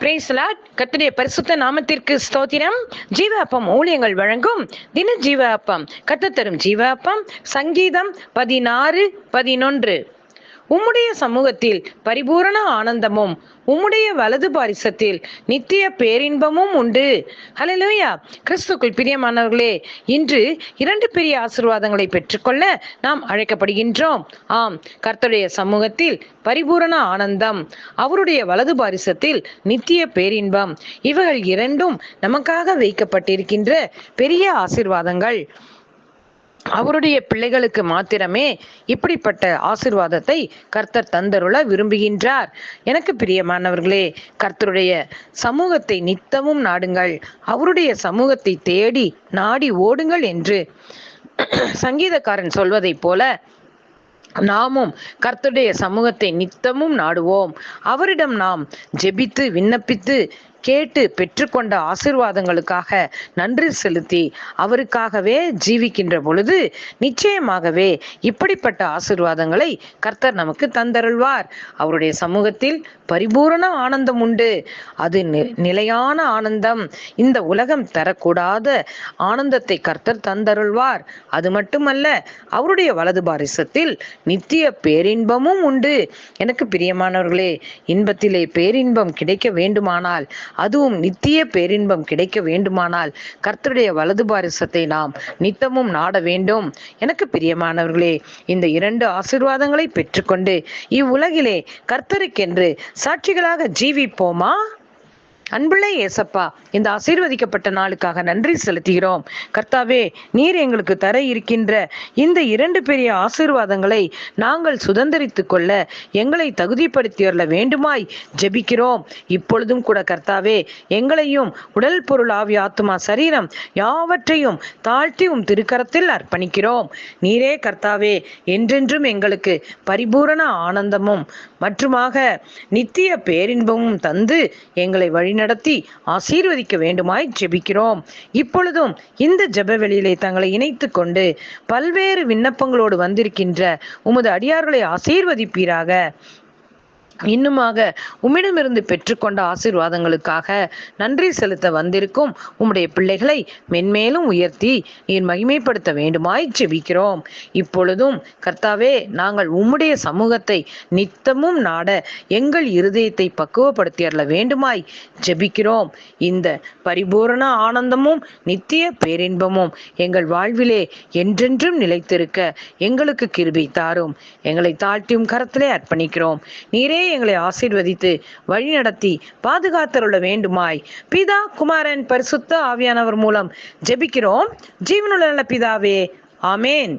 பிரேசலாட் கத்துடைய பரிசுத்த நாமத்திற்கு ஸ்தோத்திரம். ஜீவ அப்பம் ஊழியங்கள் வழங்கும் தின ஜீவ அப்பம் கத்து தரும் ஜீவ அப்பம் சங்கீதம் பதினாறு பதினொன்று. உம்முடைய சமூகத்தில் பரிபூரண ஆனந்தமும் உம்முடைய வலது பாரிசத்தில் நித்திய பேரின்பமும் உண்டு. ஹalleluya கிறிஸ்துக்குள் பிரியமானவர்களே இன்று இரண்டு பெரிய ஆசிர்வாதங்களை பெற்றுக்கொள்ள நாம் அழைக்கப்படுகின்றோம். ஆம் கர்த்தருடைய சமூகத்தில் பரிபூரண ஆனந்தம் அவருடைய வலது பாரிசத்தில் நித்திய பேரின்பம் இவைகள் இரண்டும் நமக்காக வைக்கப்பட்டிருக்கின்ற பெரிய ஆசிர்வாதங்கள். அவருடைய பிள்ளைகளுக்கு மாத்திரமே இப்படிப்பட்ட ஆசிர்வாதத்தை கர்த்தர் தந்தருள விரும்புகின்றார். எனக்கு பிரியமானவர்களே கர்த்தருடைய சமூகத்தை நித்தமும் நாடுங்கள். அவருடைய சமூகத்தை தேடி நாடி ஓடுங்கள் என்று சங்கீதக்காரன் சொல்வதைப் போல நாமும் கர்த்தருடைய சமூகத்தை நித்தமும் நாடுவோம். அவரிடம் நாம் ஜெபித்து விண்ணப்பித்து கேட்டு பெற்றுக்கொண்ட ஆசிர்வாதங்களுக்காக நன்றி செலுத்தி அவருக்காகவே ஜீவிக்கின்ற பொழுது நிச்சயமாகவே இப்படிப்பட்ட ஆசிர்வாதங்களை கர்த்தர் நமக்கு தந்தருள்வார். அவருடைய சமூகத்தில் பரிபூரண ஆனந்தம் உண்டு. அது நிலையான ஆனந்தம். இந்த உலகம் தரக்கூடாத ஆனந்தத்தை கர்த்தர் தந்தருள்வார். அது மட்டுமல்ல அவருடைய வலது பாரிசத்தில் நித்திய பேரின்பமும் உண்டு. எனக்கு பிரியமானவர்களே இன்பத்திலே பேரின்பம் கிடைக்க வேண்டுமானால் அதுவும் நித்திய பேரின்பம் கிடைக்க வேண்டுமானால் கர்த்தருடைய வலது பாரிசத்தை நாம் நித்தமும் நாட வேண்டும். எனக்கு பிரியமானவர்களே இந்த இரண்டு ஆசிர்வாதங்களை பெற்றுக்கொண்டு இவ்வுலகிலே கர்த்தருக்கென்று சாட்சிகளாக ஜீவிப்போமா? அன்புள்ள ஏசப்பா இந்த ஆசீர்வதிக்கப்பட்ட நாளுக்காக நன்றி செலுத்துகிறோம். கர்த்தாவே நீர் எங்களுக்கு தர இருக்கின்ற இந்த இரண்டு பெரிய ஆசீர்வாதங்களை நாங்கள் சுதந்திரித்து கொள்ள எங்களை தகுதிப்படுத்தியர்ல வேண்டுமாய் ஜெபிக்கிறோம். இப்பொழுதும் கூட கர்த்தாவே எங்களையும் உடல் பொருள் ஆவி ஆத்மா சரீரம் யாவற்றையும் தாழ்த்தி உம் திருக்கரத்தில் அர்ப்பணிக்கிறோம். நீரே கர்த்தாவே என்றென்றும் எங்களுக்கு பரிபூரண ஆனந்தமும் மற்றுமாக நித்திய பேரின்பமும் தந்து எங்களை வழி வழிநடத்தி ஆசீர்வதிக்க வேண்டுமாய் ஜெபிக்கிறோம். இப்பொழுதும் இந்த ஜெப வெளியிலே தங்களை இணைத்து கொண்டு பல்வேறு விண்ணப்பங்களோடு வந்திருக்கின்ற உமது அடியார்களை ஆசீர்வதிப்பீராக. இன்னுமாக உம்மிடமிருந்து பெற்றுக்கொண்ட ஆசீர்வாதங்களுக்காக நன்றி செலுத்த வந்திருக்கும் உம்முடைய பிள்ளைகளை மென்மேலும் உயர்த்தி நீர் மகிமைப்படுத்த வேண்டுமாய் ஜெபிக்கிறோம். இப்பொழுதும் கர்த்தாவே நாங்கள் உம்முடைய சமூகத்தை நித்தமும் நாட எங்கள் இருதயத்தை பக்குவப்படுத்தியறல வேண்டுமாய் ஜெபிக்கிறோம். இந்த பரிபூரண ஆனந்தமும் நித்திய பேரின்பமும் எங்கள் வாழ்விலே என்றென்றும் நிலைத்திருக்க எங்களுக்கு கிருபி தாரும். எங்களை தாழ்த்தியும் கரத்திலே அர்ப்பணிக்கிறோம். நீரே எங்களை ஆசீர்வதித்து வழி நடத்தி பாதுகாத்தருள வேண்டுமாய். பிதா குமாரன் பரிசுத்த ஆவியானவர் மூலம் ஜெபிக்கிறோம். ஜீவனுள்ள நல்ல பிதாவே ஆமேன்.